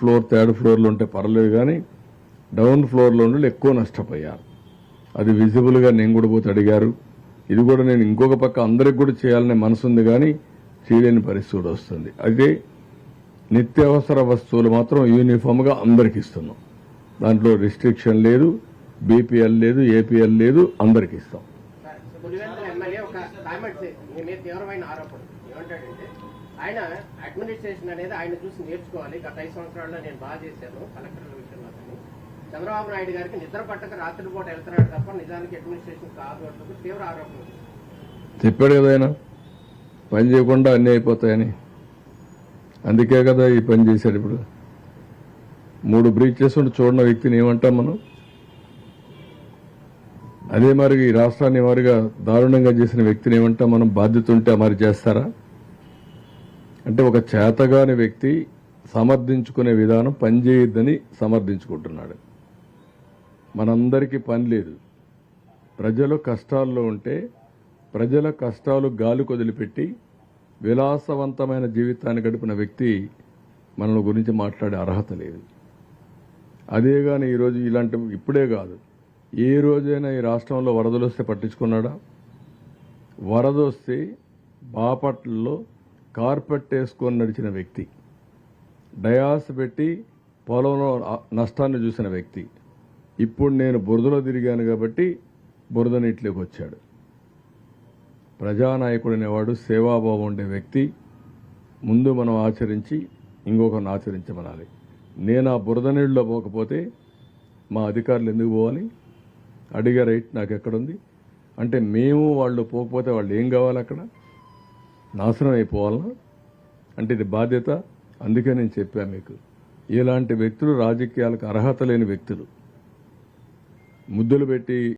Floor third ఫ్లోర్లో ఉంటే పర్లేదు కానీ డౌన్ ఫ్లోర్లో ఉండి ఎక్కువ నష్టపోయారు. అది విజిబుల్గా నేను కూడా పోతే అడిగారు. ఇది కూడా నేను ఇంకొక పక్క అందరికి కూడా చేయాలనే మనసు ఉంది కానీ చేయలేని పరిస్థితి వస్తుంది. అయితే నిత్యావసర వస్తువులు మాత్రం యూనిఫామ్గా అందరికి ఇస్తున్నాం. దాంట్లో రిస్ట్రిక్షన్ లేదు బీపీఎల్ లేదు ఏపీఎల్ లేదు అందరికి ఇస్తాం. ఆయన అడ్మినిస్ట్రేషన్ అనేది ఆయన చూసి నేర్చుకోవాలి. గత ఐదు సంవత్సరాల్లో నేను బాగా చేశాను కలెక్టర్ల విషయంలో కానీ చంద్రబాబు నాయుడు గారికి నిద్ర పట్టక రాత్రిపూట వెళ్తున్నాడు తప్ప నిజానికి అడ్మినిస్ట్రేషన్ కాదు అంటూ తీవ్ర ఆరోపణ చెప్పాడు కదా ఆయన పని చేయకుండా అన్నీ అయిపోతాయని. అందుకే కదా ఈ పని చేశాడు ఇప్పుడు. మూడు బ్రీచెస్ చేసుకుంటూ చూడని వ్యక్తిని ఏమంటాం మనం? అదే మరి ఈ రాష్ట్రాన్ని వారిగా దారుణంగా చేసిన వ్యక్తిని ఏమంటాం మనం? బాధ్యత ఉంటే మరి చేస్తారా? అంటే ఒక చేతగాని వ్యక్తి సమర్థించుకునే విధానం పనిచేయొద్దని సమర్థించుకుంటున్నాడు. మనందరికీ పని లేదు. ప్రజలు కష్టాల్లో ఉంటే ప్రజల కష్టాలు గాలి కొదిలిపెట్టి విలాసవంతమైన జీవితాన్ని గడిపిన వ్యక్తి మనల గురించి మాట్లాడే అర్హత లేదు. అదే కానీ ఈరోజు ఇలాంటి ఇప్పుడే కాదు. ఏ రోజైనా ఈ రాష్ట్రంలో వరదలు వస్తే పట్టించుకున్నాడా? వరద వస్తే బాపట్లలో కార్పెట్ వేసుకొని నడిచిన వ్యక్తి. డయాస్ పెట్టి పొలంలో నష్టాన్ని చూసిన వ్యక్తి. ఇప్పుడు నేను బురదలో తిరిగాను కాబట్టి బురద నీటిలోకి వచ్చాడు. ప్రజానాయకుడు అనేవాడు సేవాభావం ఉండే వ్యక్తి. ముందు మనం ఆచరించి ఇంకొకరిని ఆచరించమనాలి. నేను ఆ బురద నీళ్ళలో పోకపోతే మా అధికారులు ఎందుకు పోవాలి? అడిగే రైట్ నాకు ఎక్కడుంది అంటే మేము వాళ్ళు పోకపోతే వాళ్ళు ఏం కావాలి అక్కడ? నాశనం అయిపోవాలనా అంటే ఇది బాధ్యత? అందుకే నేను చెప్పాను మీకు. ఇలాంటి వ్యక్తులు రాజకీయాలకు అర్హత లేని వ్యక్తులు. ముద్దులు పెట్టి